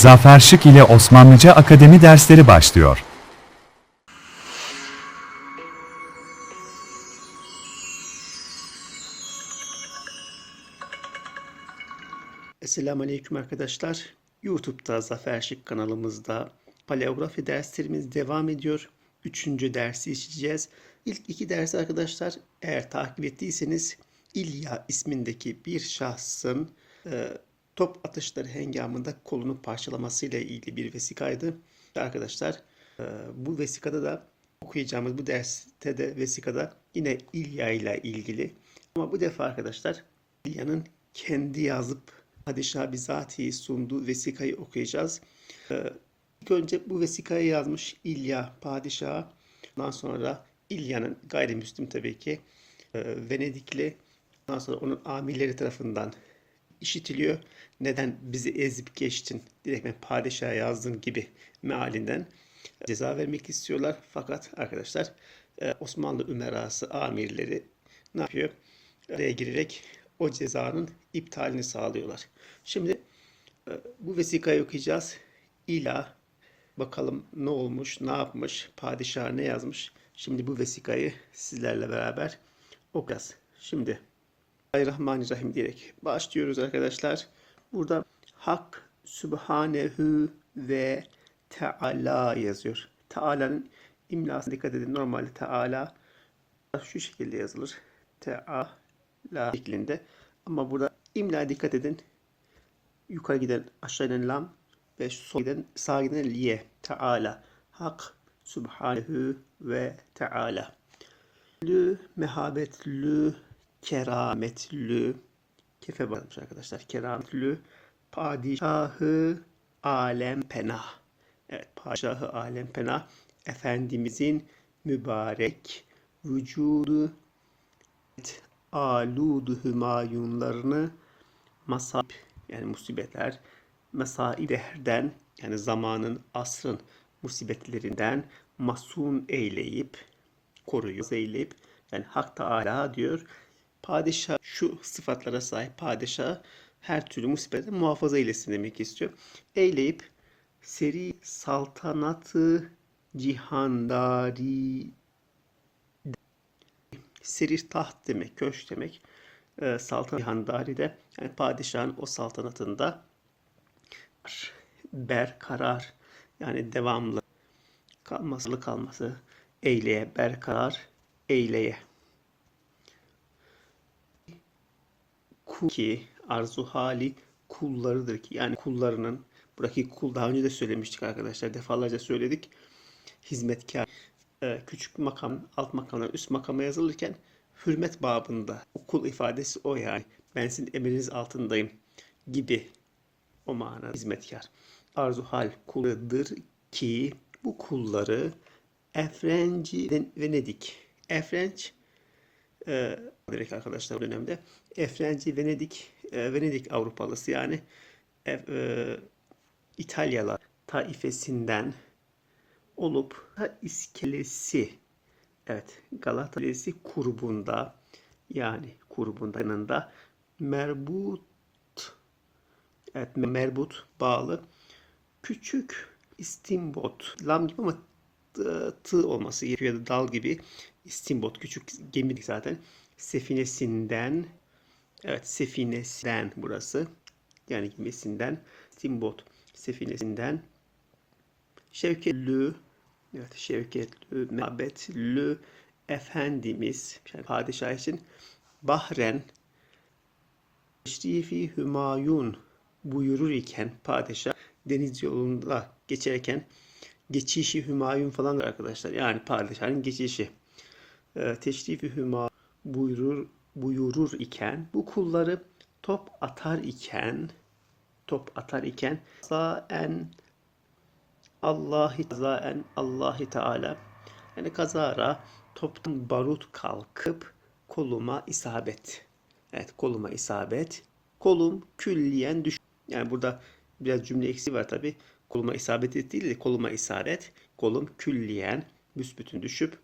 Zafer Şık ile Osmanlıca Akademi dersleri başlıyor. Esselamu Aleyküm arkadaşlar. YouTube'da Zafer Şık kanalımızda paleografi derslerimiz devam ediyor. Üçüncü dersi işleyeceğiz. İlk iki dersi arkadaşlar eğer takip ettiyseniz İlya ismindeki bir şahsın e, top atışları hengamında kolunu parçalamasıyla ilgili bir vesikaydı. Arkadaşlar e, bu vesikada da okuyacağımız bu derste de vesikada yine İlya ile ilgili. Ama bu defa arkadaşlar İlya'nın kendi yazıp padişah bizatihi sunduğu vesikayı okuyacağız. Ee, ilk önce bu vesikayı yazmış İlya padişaha. Ondan sonra İlya'nın gayrimüslim tabii ki e, Venedikli. Ondan sonra onun amirleri tarafından işitiliyor. Neden bizi ezip geçtin? Direkt ben padişaha yazdın gibi mealinden ceza vermek istiyorlar. Fakat arkadaşlar e, Osmanlı ümerası amirleri ne yapıyor? Araya girerek o cezanın iptalini sağlıyorlar. Şimdi e, bu vesikayı okuyacağız. İla bakalım ne olmuş, ne yapmış, padişah ne yazmış. Şimdi bu vesikayı sizlerle beraber okuyacağız. Şimdi Bismillahirrahmanirrahim diyerek başlıyoruz arkadaşlar. Burada Hak Sübhanehu ve Teala yazıyor. Teala'nın imlasına dikkat edin. Normalde Teala şu şekilde yazılır. Teala şeklinde. Ama burada imla dikkat edin. Yukarı giden aşağı inen lam ve sol giden sağa giden liye. Teala. Hak Subhanehu ve Teala. Lü mehabetlü kerametlü kefe bakmış arkadaşlar. Kerametlü padişahı alem penah. Evet padişahı alem penah. Efendimizin mübarek vücudu aludu hümayunlarını masab yani musibetler mesaib dehrden yani zamanın asrın musibetlerinden masun eyleyip koruyor eyleyip yani Hak Teala diyor padişah şu sıfatlara sahip padişah her türlü musibetten muhafaza eylesin demek istiyor. Eyleyip seri saltanatı cihandari serir taht demek, köşk demek. E, saltanat cihandari de yani padişahın o saltanatında berkarar yani devamlı kalması kalması eyleye berkarar eyleye ki arzu hali kullarıdır ki. Yani kullarının buradaki kul daha önce de söylemiştik arkadaşlar defalarca söyledik. Hizmetkar e, küçük makam alt makamdan üst makama yazılırken hürmet babında o kul ifadesi o yani. Ben sizin emriniz altındayım gibi o manada hizmetkar arzu hal kuludur ki bu kulları Efrenci Venedik. Efrenç e, arkadaşlar o dönemde. Efrenci Venedik e, Venedik Avrupalısı yani. E, İtalyalar taifesinden olup ta iskelesi evet Galata İskelesi kurbunda yani kurbunda yanında merbut evet merbut bağlı küçük istimbot lam gibi ama tı olması gerekiyor ya da dal gibi istimbot küçük gemi zaten sefinesinden evet sefinesinden burası yani gemisinden istimbot sefinesinden şevketlü evet şevketlü mehabetlü efendimiz yani padişah için Bahren Teşrifi Hümayun buyurur iken padişah deniz yolunda geçerken geçişi Hümayun falan arkadaşlar. Yani padişahın geçişi. E, teşrifi Hümayun buyurur, buyurur iken bu kulları top atar iken top atar iken zaen Allahi zaen Allahi Teala yani kazara toptan barut kalkıp koluma isabet. Evet koluma isabet. Kolum külliyen düş. Yani burada biraz cümle eksiği var tabi. Koluma isabet değil de koluma isabet. Kolum külliyen büsbütün düşüp.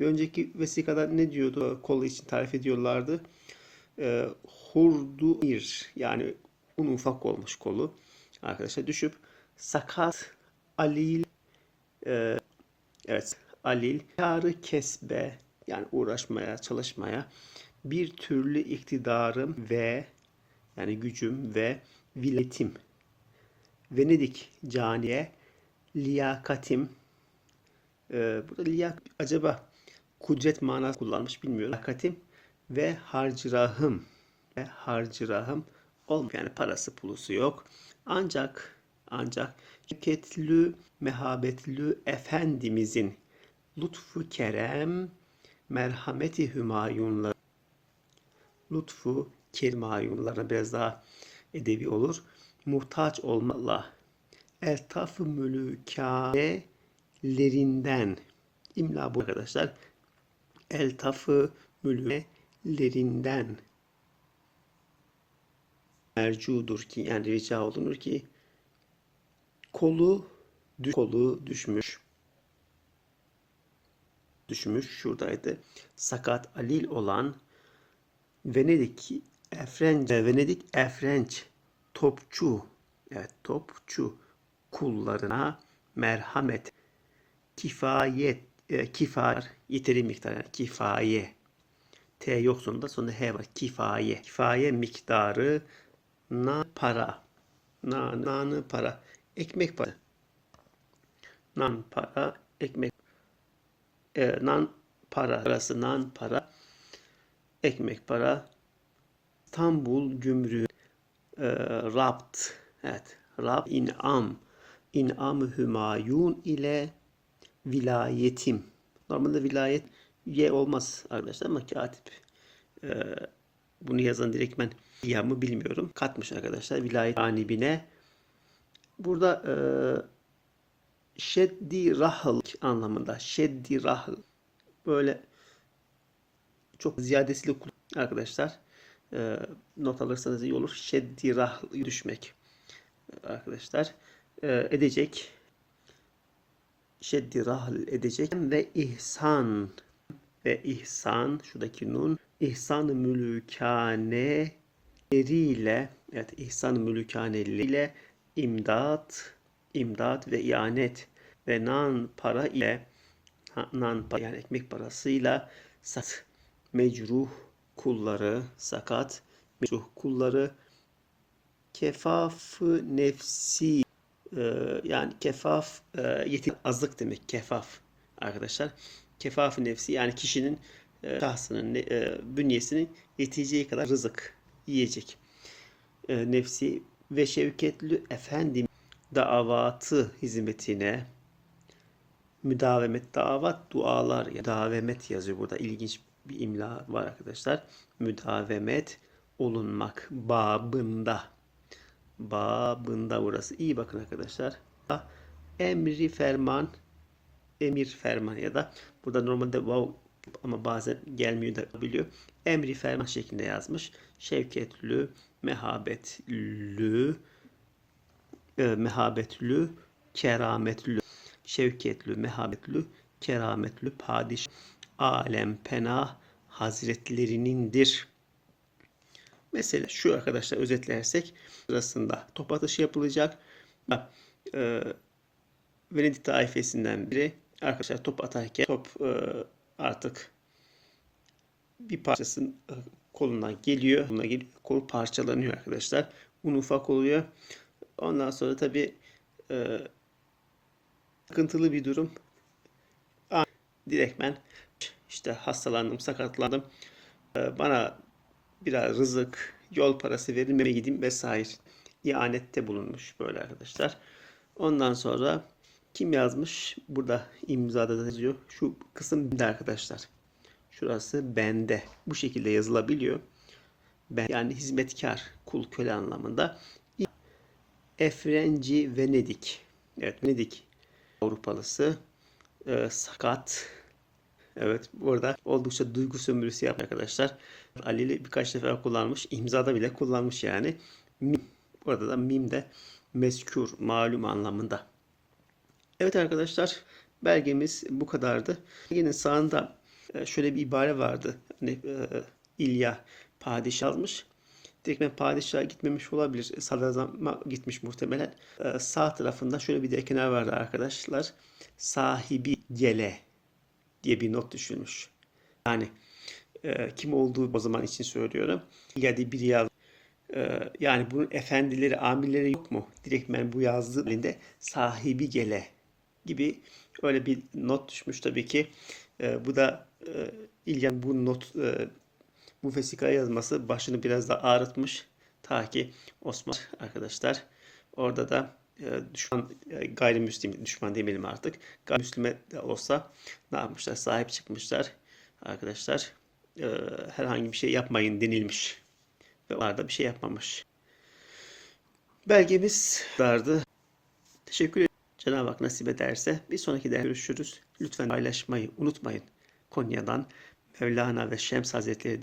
Bir önceki vesikada ne diyordu? Kolu için tarif ediyorlardı. E, hurdu ir yani un ufak olmuş kolu. Arkadaşlar düşüp sakat, alil, e, evet, alil, karı kesbe, yani uğraşmaya, çalışmaya, bir türlü iktidarım ve, yani gücüm ve viletim. Venedik caniye, liyakatim, ee, burada liyak acaba kudret manası kullanmış bilmiyorum. Liyakatim ve harcırahım ve harcırahım olmuyor. Yani parası pulusu yok. Ancak ancak şirketlü mehabetlü efendimizin lütfu kerem merhameti hümayunları lütfu kerim ayunlarına biraz daha edebi olur. Muhtaç olmalı. Eltaf-ı mülükanelerinden imla bu arkadaşlar. Eltaf-ı mülükanelerinden mercudur ki yani rica olunur ki kolu düş, kolu düşmüş düşmüş şuradaydı. Sakat alil olan Venedik Efrenç Venedik Efrenç topçu evet topçu kullarına merhamet kifayet e, kifayet yeteri miktar yani kifaye. T yok sonunda sonunda H var. Kifaye. Kifaye miktarı na para. Na nanı para. Ekmek para. Nan para ekmek. E, nan para parası nan para ekmek para. İstanbul Gümrüğü. E, Rabt evet Rabt inam. İnam Hümayun ile vilayetim. Normalde vilayet Y olmaz arkadaşlar ama katip e, bunu yazan direktmen ya mı bilmiyorum. Katmış arkadaşlar vilayet anibine. Burada e, şeddi rahl anlamında şeddi rahl böyle çok ziyadesiyle arkadaşlar e, not alırsanız iyi olur. Şeddi rahl düşmek e, arkadaşlar e, edecek şeddi rahl edecek. Ve ihsan ve ihsan şuradaki nun ihsan mülükane ile evet ihsan mülükaneleriyle imdat imdat ve ianet ve nan para ile nan para yani ekmek parasıyla sat. Mecruh kulları sakat mecruh kulları kefafı nefsi e, yani kefaf e, yetim azlık demek kefaf arkadaşlar. Kefafı nefsi yani kişinin e, e, bünyesinin yeteceği kadar rızık yiyecek e, nefsi. Ve şevketli efendim davatı hizmetine müdavemet davat dualar ya davemet yazıyor burada. İlginç bir imla var arkadaşlar. Müdavemet olunmak babında babında burası iyi bakın arkadaşlar emri ferman emir ferman ya da burada normalde wow ama bazen gelmiyor da biliyor. Emri ferman şeklinde yazmış. Şevketlü, mehabetlü, e, mehabetlü, kerametlü, şevketli, mehabetlü, kerametlü padiş alem penah hazretlerinindir. Mesela şu arkadaşlar özetlersek sırasında top atışı yapılacak. E, Venedik taifesinden biri arkadaşlar top atarken top e, artık bir parçasının e, koluna geliyor. Koluna geliyor. Kol parçalanıyor arkadaşlar. Un ufak oluyor. Ondan sonra tabi e, sıkıntılı bir durum. Direktmen işte hastalandım, sakatlandım. E, bana biraz rızık, yol parası verin, eve gideyim vesaire. İhanette bulunmuş böyle arkadaşlar. Ondan sonra kim yazmış? Burada imzada da yazıyor. Şu kısım bende arkadaşlar. Şurası bende. Bu şekilde yazılabiliyor. Ben, yani hizmetkar, kul köle anlamında. Efrenci Venedik. Evet Venedik Avrupalısı. Ee, sakat. Evet burada oldukça duygu sömürüsü yapıyor arkadaşlar. Ali birkaç defa kullanmış. imzada bile kullanmış yani. Mim. Burada da mim de meskür, malum anlamında. Evet arkadaşlar belgemiz bu kadardı. Belgenin sağında e, şöyle bir ibare vardı. Hani, e, İlya padişah almış. Direkt ben padişaha gitmemiş olabilir. Sadrazama gitmiş muhtemelen. Ee, sağ tarafında şöyle bir dekenar vardı arkadaşlar. Sahibi gele diye bir not düşülmüş. Yani e, kim olduğu o zaman için söylüyorum. Ya bir yaz ee, yani bunun efendileri, amirleri yok mu? Direktmen bu yazdığı halinde sahibi gele gibi öyle bir not düşmüş tabii ki. Ee, bu da e, İlyan bu not e, bu vesikaya yazması başını biraz da ağrıtmış. Ta ki Osman arkadaşlar orada da e, düşman e, gayrimüslim düşman demeyelim artık. Gayrimüslime de olsa ne yapmışlar? Sahip çıkmışlar arkadaşlar. E, herhangi bir şey yapmayın denilmiş. Ve onlar da bir şey yapmamış. Belgemiz vardı. Teşekkür ederim. Cenab-ı Hak nasip ederse bir sonraki derste görüşürüz. Lütfen paylaşmayı unutmayın. Konya'dan Mevlana ve Şems Hazretleri